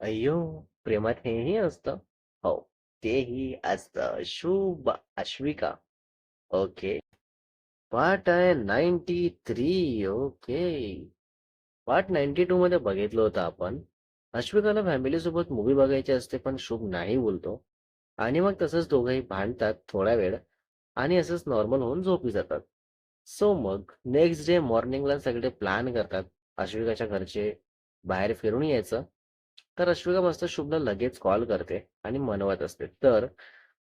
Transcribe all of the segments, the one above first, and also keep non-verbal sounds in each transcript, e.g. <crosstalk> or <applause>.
अय्यो! प्रेमात हेही असतं? हो, तेही असतं. शुभ अश्विका. ओके. पार्ट आहे 93 ओके. पार्ट 92 मध्ये बघितलं होतं आपण. अश्विकाला फॅमिलीसोबत मूवी बघायची असते, पण शुभ नाही बोलतो. आणि मग तसंच दोघंही भांडतात थोडा वेळ आणि असंच नॉर्मल होऊन झोपी जातात. सो मग नेक्स्ट डे मॉर्निंगला सगळे प्लॅन करतात. अश्विकाच्या घरचे बाहेर फिरून यायचं. तर अश्विका मस्त शुभला लगेच कॉल करते आणि मनवत असते. तर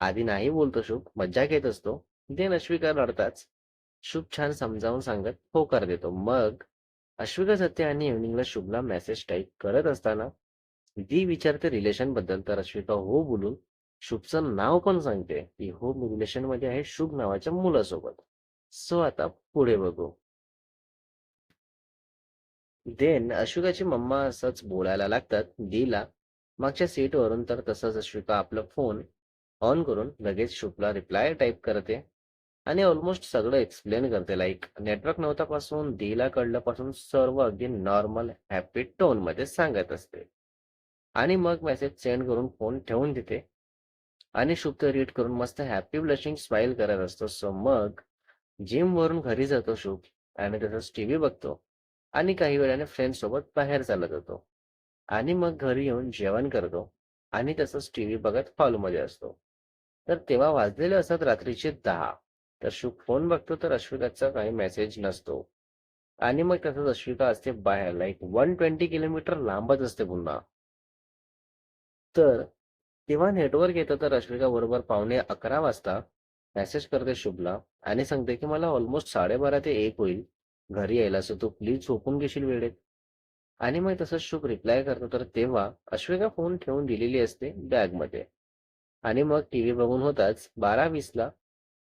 आधी नाही बोलतो शुभ, मज्जाक घेत असतो. देन अश्विका रडताच शुभ छान समजावून सांगत होकार देतो. मग अश्विका सत्य आणि इव्हनिंगला शुभला मेसेज टाईप करत असताना दी विचारते रिलेशनबद्दल तर अश्विका हो बोलून शुभचं नाव पण सांगते की हो मी रिलेशनमध्ये आहे शुभ नावाच्या मुलासोबत. सो आता पुढे बघू. देन अशोकाची मम्मा असंच बोलायला लागतात दीला. मागच्या सीटवरून तर तसंच अश्विका आपला फोन ऑन करून लगेच शुभला रिप्लाय टाईप करते आणि ऑलमोस्ट सगळं एक्सप्लेन करते. लाईक नेटवर्क नव्हता पासून दीला कळल्यापासून सर्व अगदी नॉर्मल हॅपी टोनमध्ये सांगत असते. आणि मग मेसेज सेंड करून फोन ठेवून देते. आणि शुभ रीड करून मस्त हॅपी ब्लशिंग स्माइल करत असतो. सो मग जिम वरून घरी जातो शुभ आणि तसंच टीव्ही बघतो. आणि काही वेळाने फ्रेंड सोबत बाहेर चालत होतो. आणि मग घरी येऊन जेवण करतो आणि तसंच टीव्ही बघत हॉलमध्ये असतो. तर तेव्हा वाजलेले असतात रात्रीचे दहा. तर शुभ फोन बघतो तर अश्विकाचा काही मेसेज नसतो. आणि मग तसंच अश्विका असते बाहेर लाईक वन ट्वेंटी किलोमीटर लांबच असते पुन्हा. तर तेव्हा नेटवर्क येतं तर अश्विका बरोबर पावणे अकरा वाजता मेसेज करते शुभला आणि सांगते की मला ऑलमोस्ट साडेबारा ते एक होईल. घरी यायला असं तू प्लीज झोपून घेशील वेळेत. आणि मग तसंच शुभ रिप्लाय करतो. तर तेव्हा अश्विका फोन ठेवून दिलेली असते बॅगमध्ये आणि मग टीव्ही बघून होताच बारा वीसला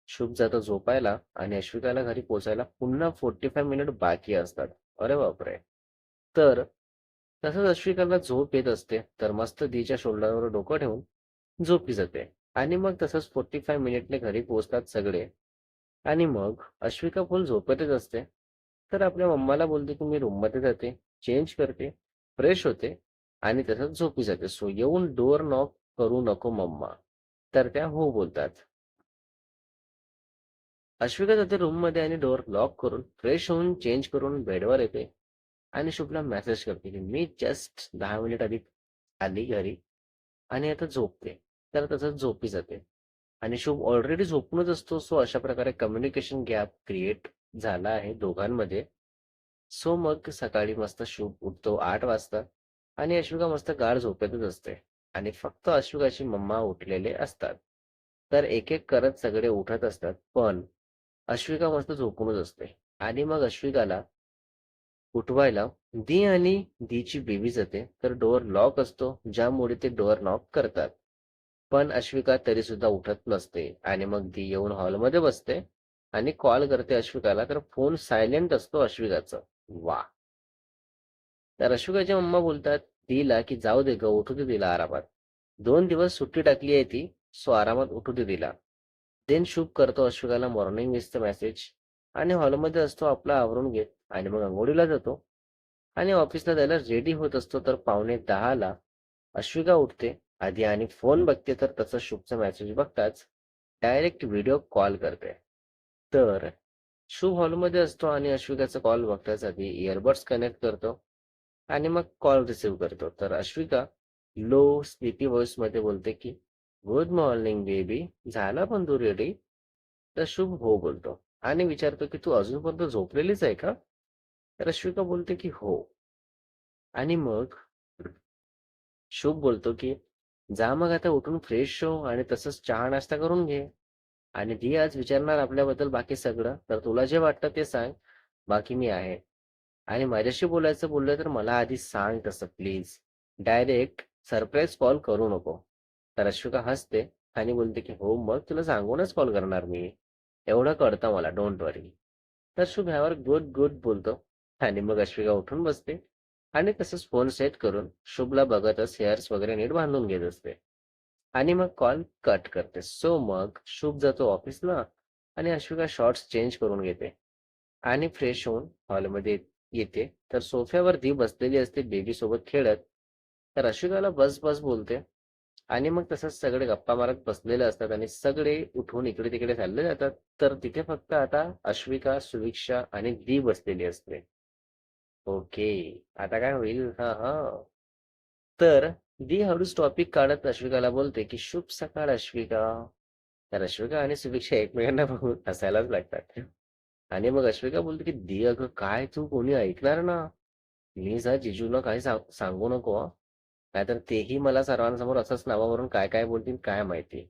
शुभ जातो झोपायला आणि अश्विकाला घरी पोचायला पुन्हा फोर्टी फाय मिनिट बाकी असतात. अरे बापरे! तर तसंच अश्विकाला झोप येत असते. तर मस्त दीच्या शोल्डरवर डोकं ठेवून झोपी जाते. आणि मग तसंच फोर्टी फाय मिनिटने घरी पोचतात सगळे. आणि मग अश्विका फुल झोपतच असते. तर आपल्या मम्माला बोलते की मी रूममध्ये जाते चेंज करते फ्रेश होते आणि तसंच झोपी जाते. सो येऊन डोअर नॉक करू नको मम्मा. तर त्या हो बोलतात. अश्विका जाते रूममध्ये आणि डोअर लॉक करून फ्रेश होऊन चेंज करून बेडवर येते आणि शुभला मेसेज करते की मी जस्ट दहा मिनिट आधी आली घरी आणि आता झोपते. तर तसंच झोपी जाते. आणि शुभ ऑलरेडी झोपूनच असतो. सो अशा प्रकारे कम्युनिकेशन गॅप क्रिएट झाला आहे दोघांमध्ये. सो मग सकाळी मस्त शुभ उठतो आठ वाजता आणि अश्विका मस्त गाढ झोपेतच असते आणि फक्त अश्विकाची मम्मा उठलेले असतात. तर एक एक करत सगळे उठत असतात पण अश्विका मस्त झोपूनच असते आणि मग अश्विकाला उठवायला दी आणि दीची बेबी जाते तर डोअर लॉक असतो ज्यामुळे ते डोअर नॉक करतात. पण अश्विका तरी सुद्धा उठत नसते आणि मग दी येऊन हॉलमध्ये बसते. आणि कॉल करते अश्विकाला तर फोन सायलेंट असतो अश्विकाचा. वा. तर अश्विकाच्या मम्मा बोलतात तिला की जाऊ दे ग उठू दे तिला आरामात. दोन दिवस सुट्टी टाकली आहे ती सो आरामात उठू दे तिला. देन शुभ करतो अश्विकाला मॉर्निंग विसचा मेसेज आणि हॉलमध्ये असतो आपला आवरून घेत. आणि मग अंघोळीला जातो. आणि ऑफिसला जायला रेडी होत असतो तर पावणे दहाला अश्विका उठते. आधी आणि फोन बघते तर तसं शुभचा मेसेज बघताच डायरेक्ट व्हिडिओ कॉल करते. तर शुभ हॉलमध्ये असतो आणि अश्विकाचा कॉल बघण्यासाठी आधी इयरबड्स कनेक्ट करतो आणि मग कॉल रिसीव्ह करतो. तर अश्विका लो स्लीपी व्हॉइसमध्ये बोलते की गुड मॉर्निंग बेबी झाला पण तू रेडी तर शुभ हो बोलतो आणि विचारतो की तू अजूनपर्यंत झोपलेलीच आहे का? तर अश्विका बोलते की हो. आणि मग शुभ बोलतो की जा मग आता उठून फ्रेश हो आणि तसंच चहा नाश्ता करून घे. आणि ती आज विचारणार आपल्याबद्दल बाकी सगळं. तर तुला जे वाटतं ते सांग. बाकी मी आहे. आणि माझ्याशी बोलायचं बोललं तर मला आधी सांग तसं प्लीज. डायरेक्ट सरप्राईज कॉल करू नको. तर अश्विका हसते आणि बोलते की हो मग तुला सांगूनच कॉल करणार मी. एवढं कळतं मला डोंट वरी. तर शुभ ह्यावर गुड गुड बोलतो आणि मग अश्विका उठून बसते आणि तसंच फोन सेट करून शुभला बघतच हेअर्स वगैरे नीट बांधून घेत असते. आणि मग कॉल कट करते. सो मग शुभ जातो ऑफिसला आणि अश्विका शॉर्ट्स चेंज करून घेते आणि फ्रेश होऊन हॉलमध्ये येते. तर सोफ्यावर ती बसलेली असते बेबी सोबत खेळत. तर अश्विकाला बस बस बोलते आणि मग तसंच सगळे गप्पा मारत बसलेले असतात आणि सगळे उठून इकडे तिकडे चालले जातात. तर तिथे फक्त आता अश्विका सुविक्षा आणि दी बसलेली असते. ओके. आता काय होईल? हा हा. तर दी हळूच टॉपिक काढत अश्विकाला बोलते की शुभ सकाळ अश्विका तर अश्विका आणि सुभिक्षा एकमेकांना बघून हसायलाच लागतात. आणि मग अश्विका बोलते की दी अगं काय तू कोणी ऐकणार ना? प्लीज हा जिजूला काही सांगू नको नाहीतर तेही मला सर्वांसमोर असंच नावावरून काय काय बोलतील काय माहिती.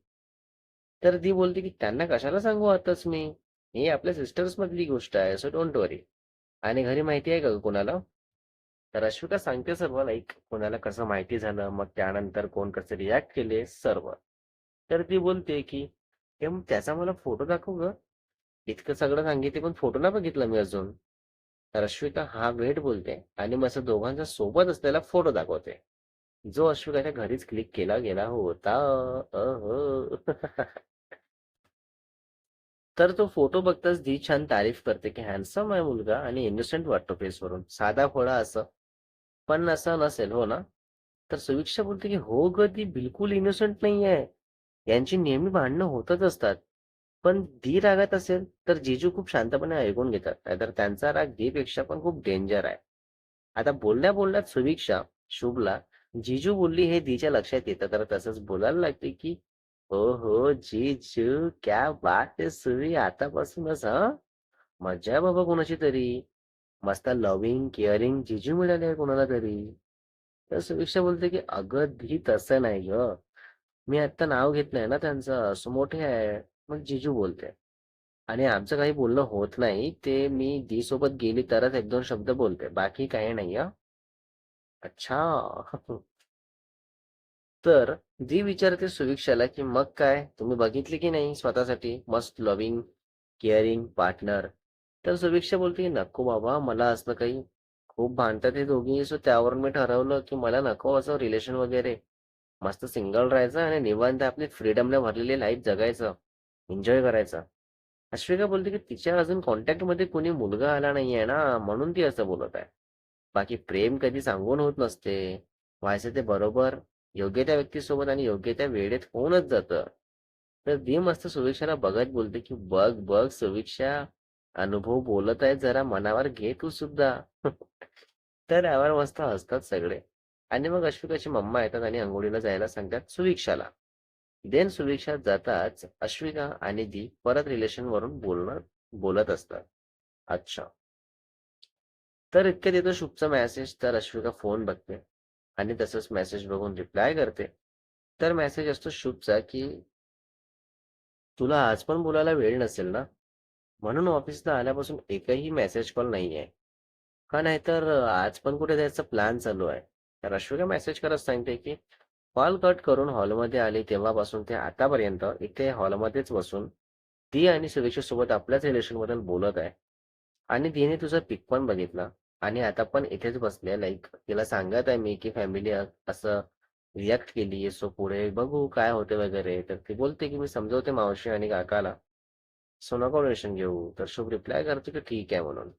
तर ती बोलते की त्यांना कशाला सांगू आताच मी? ही आपल्या सिस्टर्स मधली गोष्ट आहे सो डोंट वरी आणि घरी माहिती आहे का ग कोणाला? तर अश्विका सांगते सर्व लाईक कोणाला कसं माहिती झालं मग त्यानंतर कोण कसं रिॲक्ट केले सर्व. तर ती बोलते की "हे मग त्याचा मला फोटो दाखव ग. इतकं सगळं सांगितले पण फोटो ना बघितला मी अजून. तर अश्विका हा वेट बोलते आणि मग असं दोघांचा सोबत असलेला फोटो दाखवते. जो अश्विकाच्या घरीच क्लिक केला गेला होता. अह. <laughs> तर तो फोटो बघताच दी छान तारीफ करते की हॅन्डसम आहे मुलगा आणि इनोसेंट वाटतो फेसवरून साधा फोळा असं. पण असं नसेल हो ना? तर सुविक्षा बोलते की हो ग ती बिलकुल इनोसेंट नाही आहे. यांची नेहमी भांडणं होतच असतात. पण दी रागात असेल तर जिजू खूप शांतपणे ऐकून घेतात. नाहीतर त्यांचा राग दीपेक्षा पण खूप डेंजर आहे. आता बोलण्या बोलण्यात सुविक्षा शुभला जिजू बोलली हे दीच्या लक्षात येतं. तर तसंच बोलायला लागते की हो हो जीजू क्या बात आहे सुवी आतापासूनच हा? मजा आहे बाबा कोणाची तरी. मस्त लव्हिंग केअरिंग जिजू आहे कोणाला तरी. तर सुविक्षा बोलते की अगं ही तसं नाही ग. मी आता नाव घेतलंय ना त्यांचं असं मोठे आहे. मग जिजू बोलते. आणि आमचं काही बोलणं होत नाही. ते मी दी सोबत गेली तरच एक दोन शब्द बोलते. बाकी काही नाही अच्छा. <laughs> तर दी विचारते सुविक्षाला की मग काय? तुम्ही बघितले की नाही स्वतःसाठी? मस्त लव्हिंग केअरिंग पार्टनर तर सुविक्षा बोलते की नको बाबा मला असलं काही खूप भांडतात हे दोघी. सो त्यावरून मी ठरवलं की मला नको असं रिलेशन वगैरे. मस्त सिंगल राहायचं आणि निवांत आपली फ्रीडमने भरलेली लाईफ जगायचं एन्जॉय करायचं. अश्विका बोलते की तिच्या अजून कॉन्टॅक्टमध्ये कोणी मुलगा आला नाहीये ना म्हणून ती असं बोलत आहे. बाकी प्रेम कधी सांगून होत नसते. व्हायचं ते बरोबर योग्य त्या व्यक्तीसोबत आणि योग्य त्या वेळेत होऊनच जातं. तर दी मस्त सुविक्षाला बघत बोलते की बघ बघ सुविक्षा अनुभव बोलत आहे जरा मनावर घे तू सुद्धा. तर यावर मस्त हसतात सगळे. आणि मग अश्विकाची मम्मा येतात आणि अंघोळीला जायला सांगतात सुविक्षाला. देन सुविक्षा जाताच अश्विका आणि दी परत रिलेशन वरून बोलणं बोलत असतात. अच्छा. तर इतक्यात येतो शुभचा मेसेज तर अश्विका फोन बघते. आणि तसंच मेसेज बघून रिप्लाय करते. तर मेसेज असतो शुभचा की तुला आज पण बोलायला वेळ नसेल ना? म्हणून ऑफिसला आल्यापासून एकही मेसेज कॉल नाही आहे का नाहीतर आज पण कुठे जायचा? प्लॅन चालू आहे. तर अश्विका मेसेज करत सांगते की कॉल कट करून हॉलमध्ये आली तेव्हापासून ते आतापर्यंत इथे हॉलमध्येच बसून ती आणि सुरेशसोबत आपल्याच रिलेशनबद्दल बोलत आहे. आणि तिने तुझा पिक पण बघितला. आणि आता पण इथेच बसले. लाईक तिला सांगत आहे मी की फॅमिली असं रिॲक्ट केली सो पुढे बघू काय होते वगैरे. तर ती बोलते की मी समजवते मावशी आणि काकाला. सो नको घेऊ तर शुभ रिप्लाय करते की ठीक आहे म्हणून.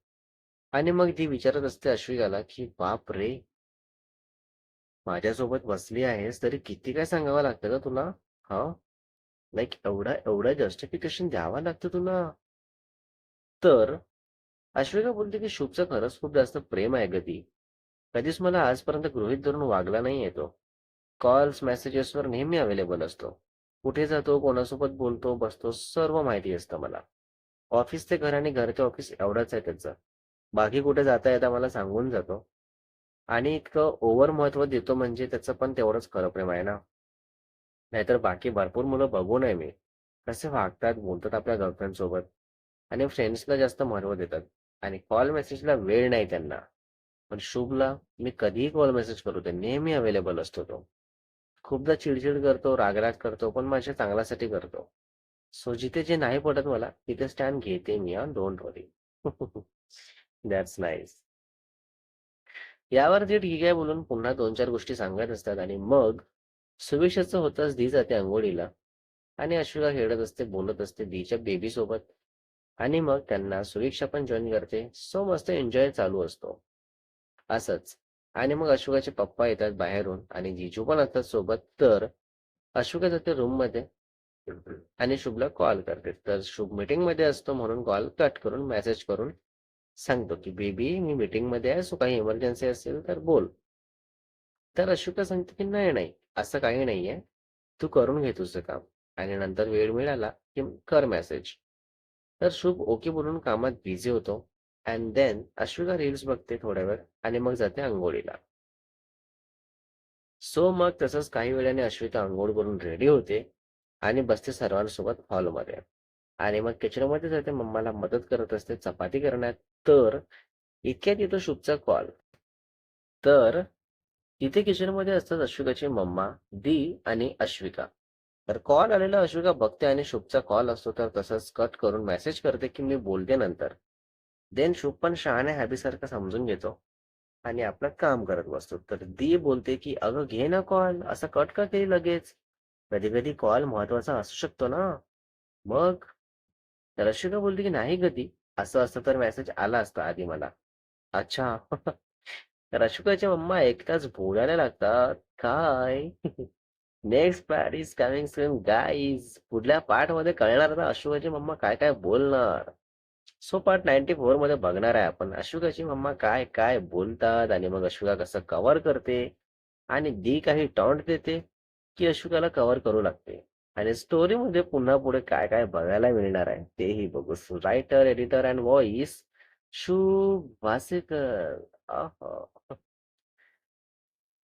आणि मग ती विचारत असते अश्विकाला की बाप रे! माझ्यासोबत बसली आहेस तरी किती काय सांगावं लागतं का तुला? हा? लाईक एवढा एवढं जस्टिफिकेशन द्यावं लागतं तुला? तर अश्विका बोलते की शुभचं खरंच खूप जास्त प्रेम आहे गती कधीच मला आजपर्यंत गृहित धरून वागला नाही येतो कॉल्स मेसेजेसवर नेहमी अवेलेबल असतो. कुठे जातो कोणासोबत बोलतो बसतो सर्व माहिती असतं मला. ऑफिस ते घर आणि घर ते ऑफिस एवढंच आहे त्याचं. बाकी कुठे जाता येता मला सांगून जातो. आणि इतकं ओव्हर महत्त्व देतो म्हणजे त्याचं पण तेवढंच खरं प्रेम आहे ना. नाहीतर बाकी भरपूर मुलं बघू नये मी. कसे वागतात बोलतात आपल्या गर्लफ्रेंड सोबत. आणि फ्रेंड्सला जास्त महत्त्व देतात. आणि कॉल मेसेजला वेळ नाही त्यांना. पण शुभला मी कधीही कॉल मेसेज करू ते नेहमी अवेलेबल असतो तो. खूपदा चिडचिड करतो रागराग करतो पण माझ्या चांगल्यासाठी करतो. सो जिथे जे नाही पडत मला तिथे स्टँड घेते मी हा डोंट वरी दॅट्स नाईस यावर जे ठीक आहे बोलून पुन्हा दोन चार गोष्टी सांगत असतात आणि मग सुविशेचं होताच दी जाते अंघोळीला आणि अश्विका खेळत असते बोलत असते दीच्या बेबी सोबत आणि मग त्यांना सुविक्षा पण जॉईन करते. सो मस्त एन्जॉय चालू असतो. असंच. आणि मग अशोकाचे पप्पा येतात बाहेरून आणि जिजू पण असतात सोबत. तर अशोका जाते रूममध्ये आणि शुभला कॉल करते. तर शुभ मीटिंगमध्ये असतो म्हणून कॉल कट करून मेसेज करून सांगतो की बेबी मी मीटिंगमध्ये आहे. सो काही इमर्जन्सी असेल तर बोल. तर अशोका सांगते की नाही नाही. असं काही नाहीये. तू करून घे तुझं काम. आणि नंतर वेळ मिळाला की कर मेसेज तर शुभ ओके बोलून कामात बिझी होतो. अँड देन अश्विका रील्स बघते थोड्या वेळ आणि मग जाते आंघोळीला. सो मग तसंच काही वेळाने अश्विता आंघोळ करून रेडी होते आणि बसते सर्वांसोबत हॉलमध्ये आणि मग किचनमध्ये जाते मम्माला मदत करत असते चपाती करण्यात. तर इतक्यात येतो शुभचा कॉल तर तिथे किचनमध्ये असतात अश्विकाची मम्मा दी आणि अश्विका. तर कॉल आलेला अश्विका बघते आणि शुभचा कॉल असतो तर तसंच कट करून मेसेज करते की मी बोलते नंतर. देन शुभ पण शहाण्या हॅबीसारखं समजून घेतो. आणि आपलं काम करत बसतो. तर दी बोलते की अगं घे ना कॉल. असं कट का केली लगेच? कधी कधी कॉल महत्त्वाचा असू शकतो ना. मग? तर बोलते की नाही कधी असं असतं तर मेसेज आला असता आधी मला. अच्छा. तर अशोकाच्या मम्मा एकटाच बोलायला लागतात. काय? Next part is coming soon guys पुढल्या पार्टमध्ये कळणार आता अशोकाची मम्मा काय काय बोलणार? सो पार्ट नाईन्टी फोरमध्ये बघणार आहे आपण. अशोकाची मम्मा काय काय बोलतात आणि मग अशोका कसं कव्हर करते आणि दी काही टॉन्ट देते की अशोकाला कव्हर करू लागते. आणि स्टोरी मध्ये पुन्हा पुढे काय काय बघायला मिळणार आहे तेही बघू. Writer editor and voice shoe Wasekar